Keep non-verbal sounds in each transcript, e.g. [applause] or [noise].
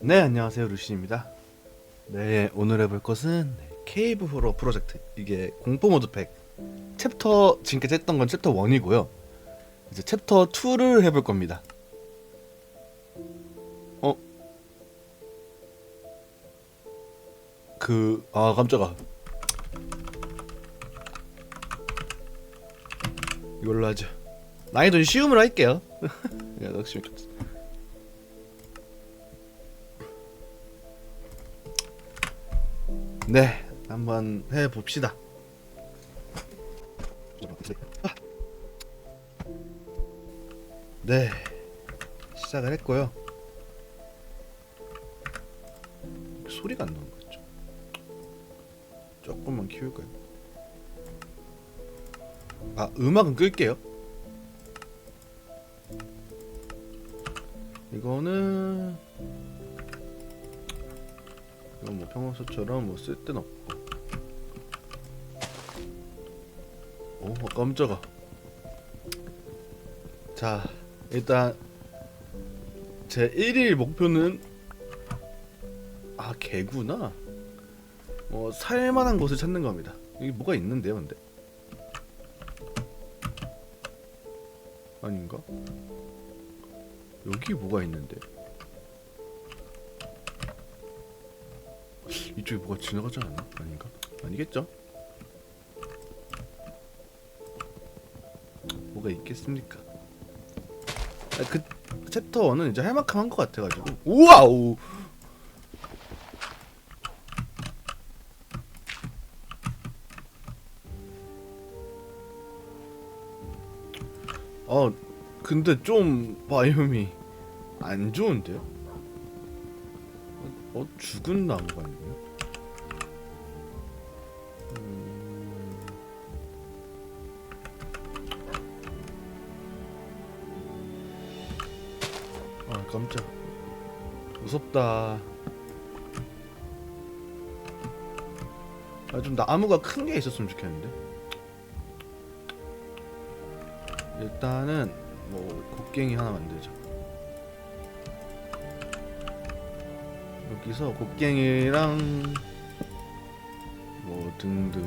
네 안녕하세요. 루시입니다. 네 오늘 해볼 것은 네, 케이브 호러 프로젝트. 이게 공포 모드 팩. 챕터 지금까지 했던 건 챕터 1이고요. 이제 챕터 2를 해볼 겁니다. 어? 그... 아 깜짝아. 이걸로 하죠. 난이도 쉬움으로 할게요. [laughs] 야, 역시 네, 한번 해 봅시다. 네, 시작을 했고요. 소리가 안 나는 거죠. 조금만 키울까요? 아, 음악은 끌게요. 이거는 뭐 평소처럼 뭐쓸 데는 없고. 오 어, 깜짝아. 자 일단 제 1일 목표는 아 개구나. 뭐 살만한 곳을 찾는 겁니다. 여기 뭐가 있는데요 근데? 아닌가? 여기 뭐가 있는데 이쪽에 뭐가 지나가지 않나? 아닌가? 아니겠죠? 뭐가 있겠습니까? 아, 그 챕터 1은 이제 할 만큼 한 것 같아가지고 우와우! 어 근데 좀 바이옴이 안 좋은데요? 어 죽은 나무가 있네요. 음... 아 깜짝. 무섭다. 아 좀 나무가 큰 게 있었으면 좋겠는데. 일단은 뭐 곡괭이 하나 만들자. 여기서 곡괭이랑 뭐 등등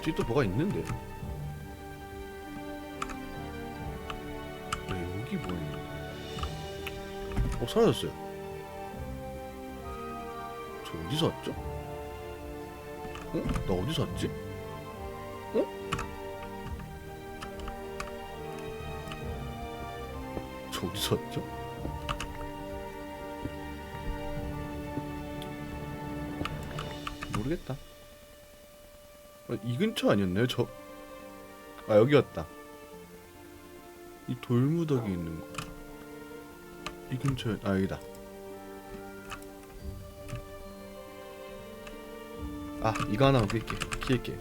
뒤에 또 뭐가 있는데? 네, 여기 뭐 있는? 어 사라졌어요. 저 어디서 왔죠? 어? 나 어디서 왔지? 어? 저 어디서 왔죠? 모르겠다. 아, 이 근처 아니었나요, 저? 아, 여기였다. 이 돌무더기 있는 거. 이 근처에, 아, 여기다. 아 이거 하나만 끌게. 키울게.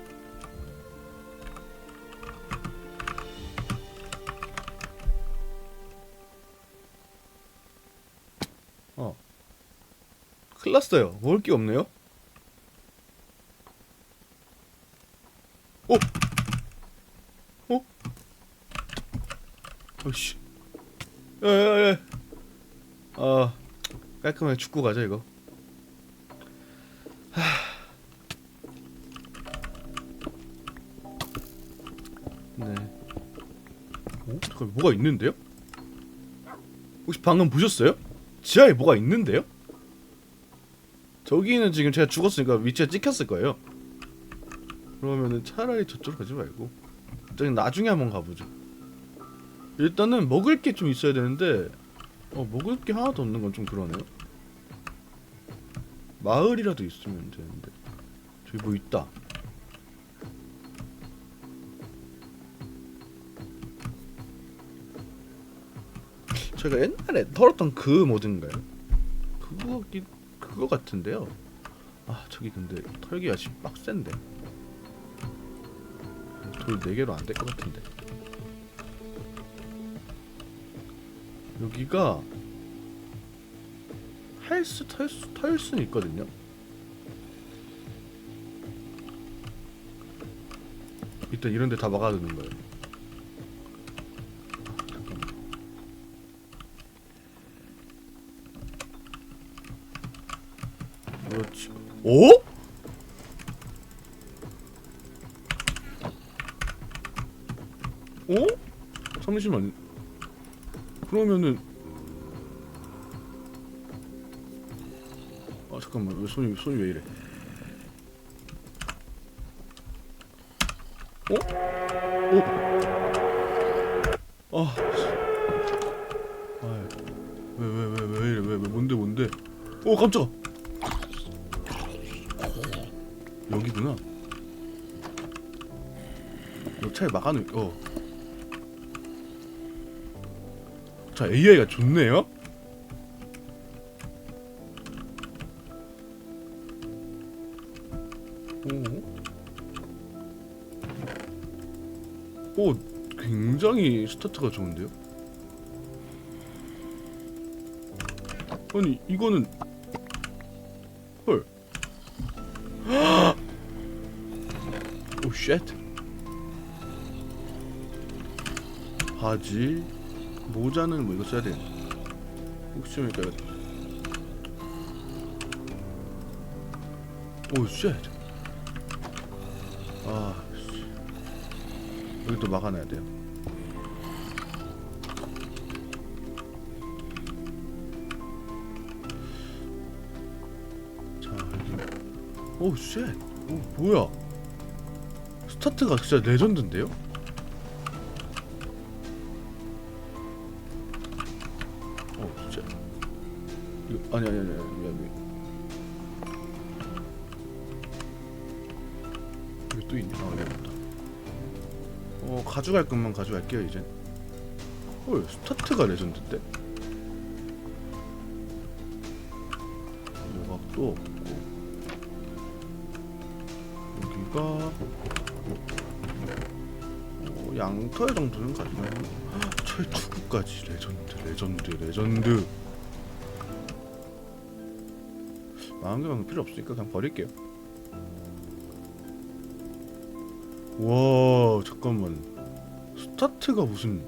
어. 큰일 났어요. 먹을 게 없네요? 어? 어? 어씨. 야야야. 아 깔끔하게 죽고 가자 이거 오, 잠깐 뭐가 있는데요? 혹시 방금 보셨어요? 지하에 뭐가 있는데요? 저기는 지금 제가 죽었으니까 위치가 찍혔을 거예요. 그러면은 차라리 저쪽으로 가지 말고 저기 나중에 한번 가보죠. 일단은 먹을 게 좀 있어야 되는데 어 먹을 게 하나도 없는 건 좀 그러네요. 마을이라도 있으면 되는데 저기 뭐 있다. 제가 옛날에 털었던 그 모드인가요? 그거 같긴 그거 같은데요. 아 저기 근데 털기가 좀 빡센데. 돌 4개로 안 될 것 같은데. 여기가 할수 털수 털 수는 있거든요. 일단 이런 데 다 막아두는 거예요. 잠깐만. 오? 어? 잠시만. 그러면은 아 잠깐만 왜 손이 손이 왜 이래? 어? 어? 아, 왜왜 왜왜왜 이래 왜왜 뭔데 뭔데? 오 깜짝. 여기구나. 너 차에 막아놓. 어. 자 AI가 좋네요. 오. 오, 굉장히 스타트가 좋은데요? 아니, 이거는 헐. 오, 쉣. 바지, 모자는 뭐 이거 써야 돼. 혹시 모르니까 오, 쉣. 아, 씨. 여기 또 막아놔야 돼요. 자, 여기. 오, 쉣. 오, 뭐야? 스타트가 진짜 레전드인데요? 오, 쉣. 이거 아니 아니 아니 아니 아니. 여기 또 있네. 아, 여기다. 어 가져갈 것만 가져갈게요 이제. 헐 스타트가 레전드인데? 요각도 어, 양털 정도는 가져가요. 철투구까지 레전드 레전드 레전드. 망원경은 필요 없으니까 그냥 버릴게요. 와 잠깐만 스타트가 무슨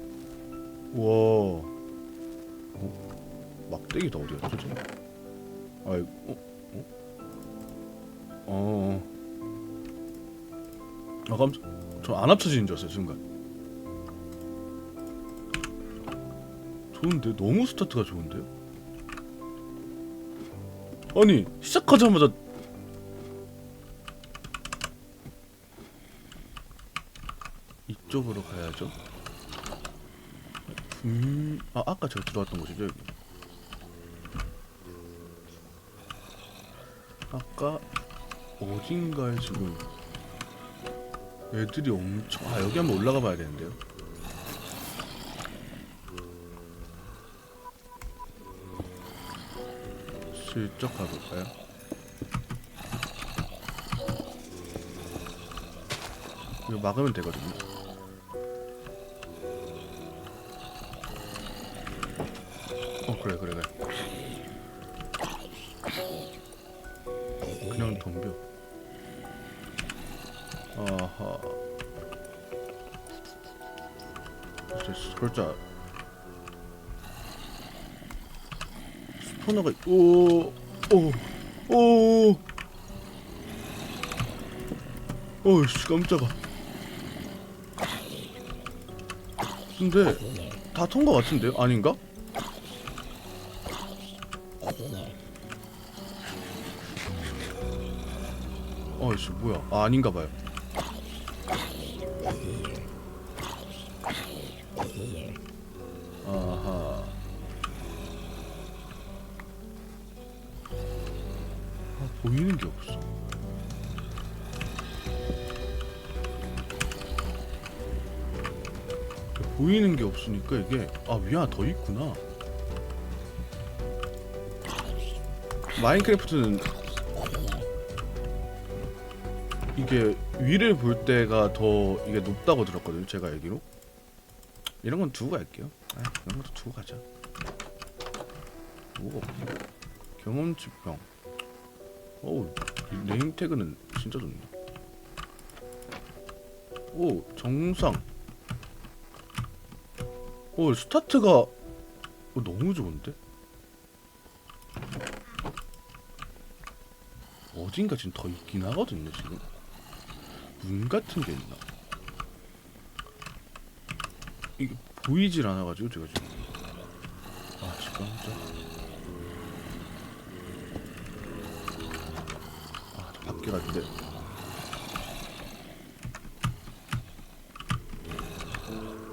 와 어? 막대기다 어디야 저지 아이 어? 어? 어. 아 깜짝 저안 합쳐지는 줄 알았어요 순간 좋은데 너무 스타트가 좋은데요? 아니 시작하자마자 이쪽으로 가야죠. 음, 아 아까 제가 들어왔던 곳이죠 여기. 아까 어딘가에 지금 애들이 엄청 아 여기 한번 올라가 봐야 되는데요. 슬쩍 가볼까요? 이거 막으면 되거든요. 어 그래 그래 그래 그냥 덤벼 아하 이제 살짝 스 포너가 오오 오 오 씨 깜짝아 근데 다 통과 같은데요? 아닌가? 어이씨 뭐야 아 아닌가 봐요 보이는 게 없어. 보이는 게 없으니까 이게 아 하나 더 있구나. 마인크래프트는 이게 위를 볼 때가 더 이게 높다고 들었거든요 제가 알기로. 이런 건 두고 갈게요. 아 이런 것도 두고 가자. 뭐가 없네 경험치 병 어우 이 네임 태그는 진짜 좋네. 오 정상. 오 스타트가 오, 너무 좋은데? 어딘가 지금 더 있긴 하거든요 지금. 문 같은 게 있나? 이게 보이질 않아가지고 제가 지금. 아 지금 깜짝 밖에 갈때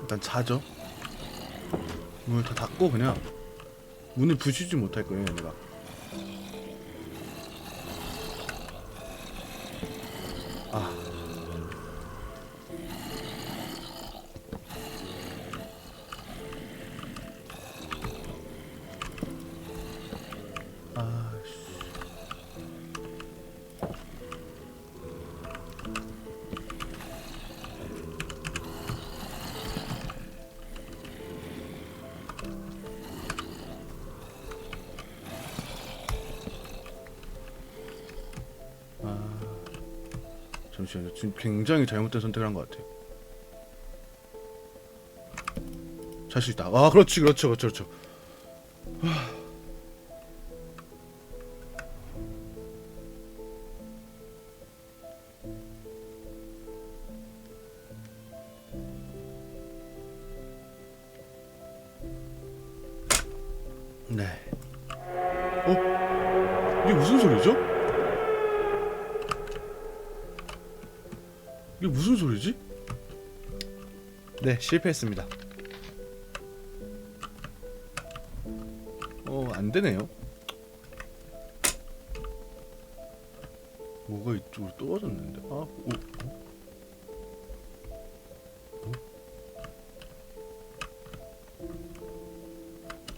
일단 자죠. 문을 다 닫고 그냥 문을 부수지 못할 거예요, 얘네가. 잠시만요. 지금 굉장히 잘못된 선택을 한 것 같아요. 자신 있다. 아, 그렇지, 그렇죠, 그렇죠, 그렇죠. 무슨 소리지? 네, 실패했습니다. 어, 안 되네요. 뭐가 이쪽으로 떨어졌는데? 아, 오, 어?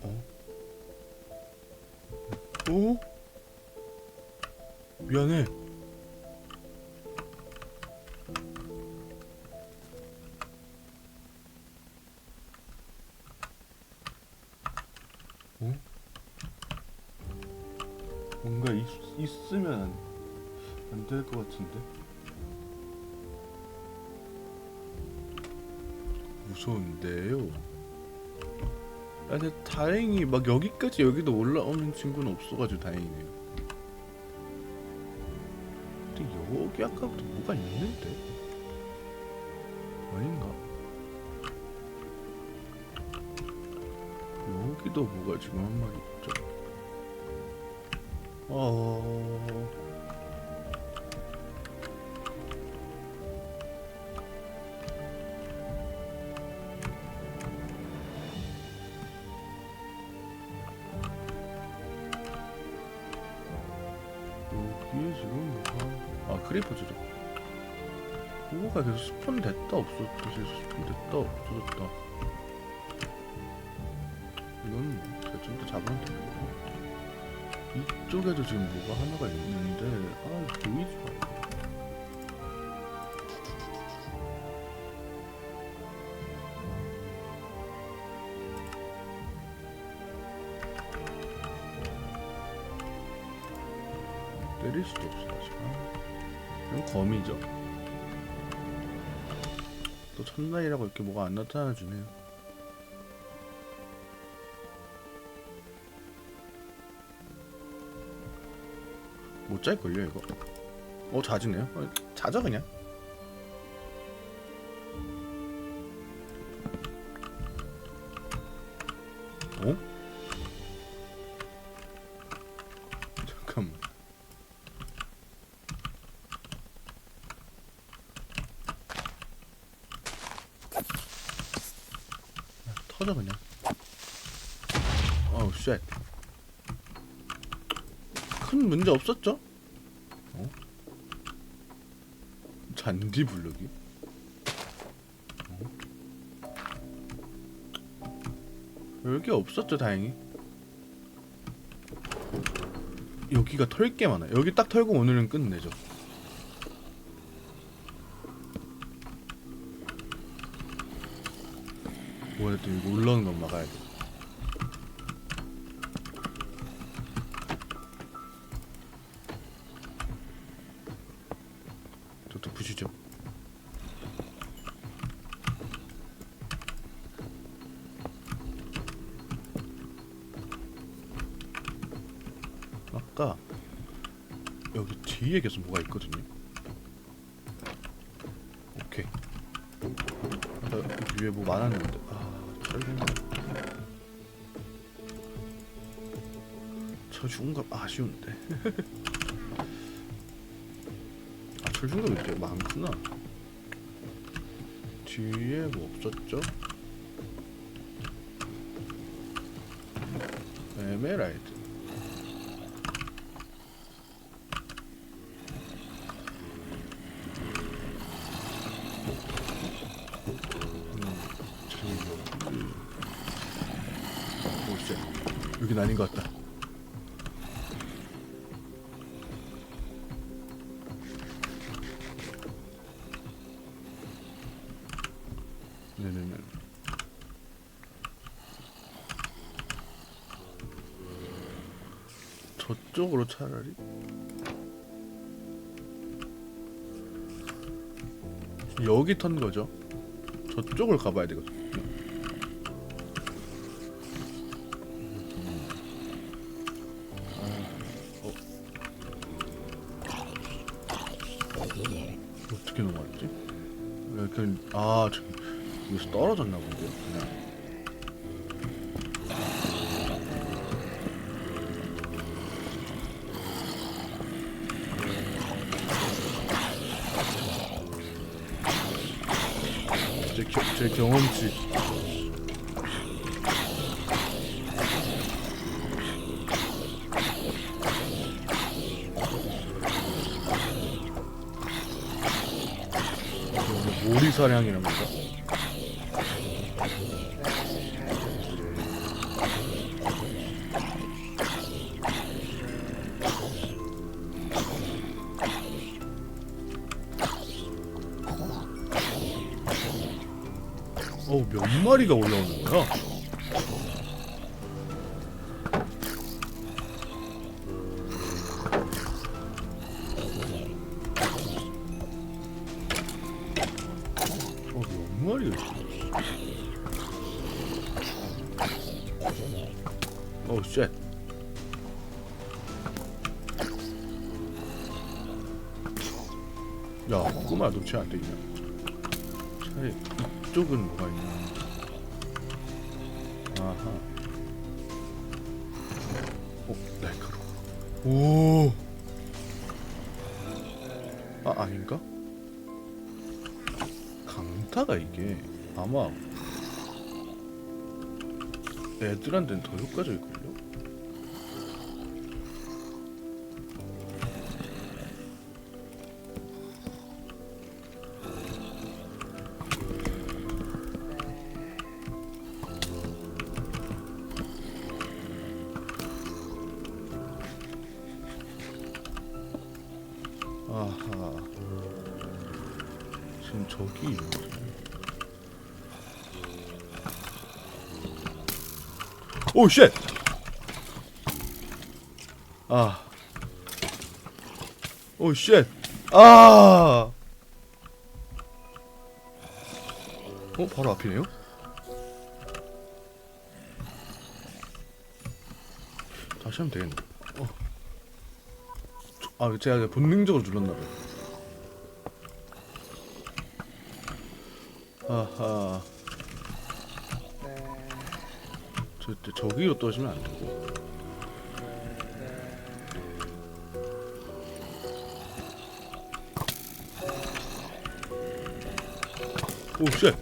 어? 어? 어? 미안해. 같은데? 무서운데요? 아 근데 다행히 막 여기까지 여기도 올라오는 친구는 없어가지고 다행이네요. 근데 여기 아까부터 뭐가 있는데? 아닌가? 여기도 뭐가 지금 한 마리 있죠? 어... 뭐가 계속 스폰 됐다 없어졌다 계속 스폰 됐다 없어졌다. 이건 뭐 대충 또 잡으면 되는 거고. 이쪽에도 지금 뭐가 하나가 있는데 아 보이지 않아. 때릴 수도 없어 아, 이건 거미죠 또 첫날이라고 이렇게 뭐가 안 나타나 주네요. 못 짤걸요 이거? 어 자지네요. 어, 자자 그냥. 어? 잠깐만 터져 그냥 어우 쉣큰 문제 없었죠? 어? 잔디 블럭이? 어? 별게 없었죠 다행히 여기가 털게 많아 여기 딱 털고 오늘은 끝내죠 이번에 또 이거 올라오는 건 막아야 돼. 저도 부시죠. 아까 여기 뒤에 계속 뭐가 있거든요. 오케이. 어, 위에 뭐 많았는데. 중갑 아쉬운데. 아 철중갑 이렇게 많구나. 뒤에 뭐 없었죠? 에메랄드. 저쪽으로 차라리 여기 턴 거죠. 저쪽을 가봐야 되거든. 사냥이란 건가? 어우 몇 마리가 올라오는 거야? 마리가 있어? 어우 쉣 야, 꼬마 너쟤 안 되냐? 차라리 이쪽은 뭐가 있나? 아하. 어, 날카로워. 오. 강타가 이게 아마 애들한테는 더 효과적일걸요? 아하. 지금 저기 오 쉣. 아. 오 쉣. 아. 어 바로 앞이네요. 다시 하면 되겠네. 어. 저- 아 제가 본능적으로 눌렀나 봐요. 아하. 저, 저 저기로 떠시면 안 되고. 오 쉣.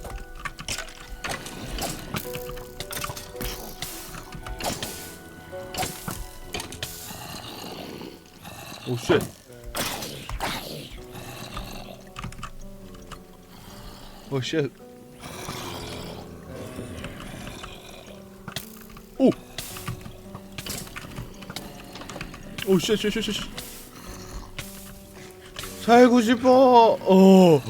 오 쉣. 오 쉣. 오 쉣, 쉣, 쉣, 쉣. 쉣. 살고 싶어. 어.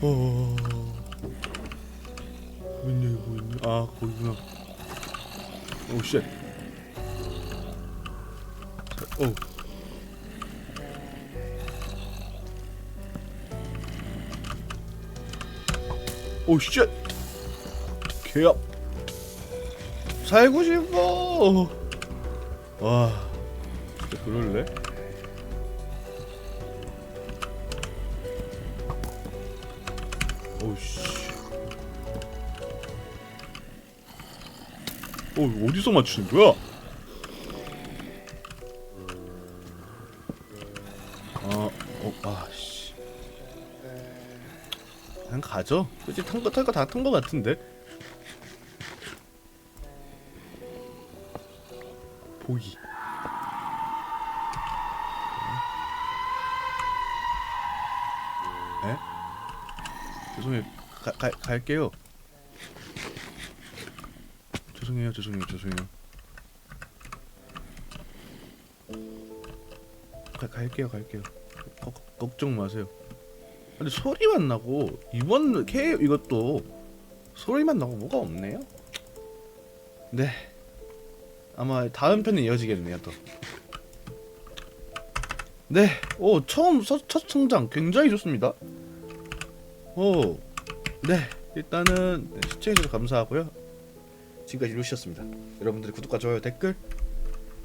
어. 뭐 있냐? 아 거기구나. 오 쉣. 오. 오 쉣. 개업. 살고 싶어. 와 진짜 그럴래? 오씨 어 어디서 맞추는 거야? 아, 어, 아 씨. 그냥 가죠. 그치 탄거 탈 거 다 탄 거 같은데. 갈게요. 죄송해요, 죄송해요, 죄송해요. 가, 갈게요, 갈게요. 거, 거- 걱정 마세요. 근데 소리만 나고 이번 K 이것도 소리만 나고 뭐가 없네요. 네. 아마 다음 편에 이어지겠네요, 또. 네. 오, 처음 첫, 첫 성장 굉장히 좋습니다. 오. 네. 일단은 네, 시청해주셔서 감사하고요. 지금까지 루시였습니다. 여러분들의 구독과 좋아요, 댓글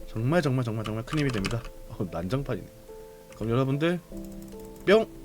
정말 정말 정말 정말 큰 힘이 됩니다. 어, 난장판이네. 그럼 여러분들 뿅.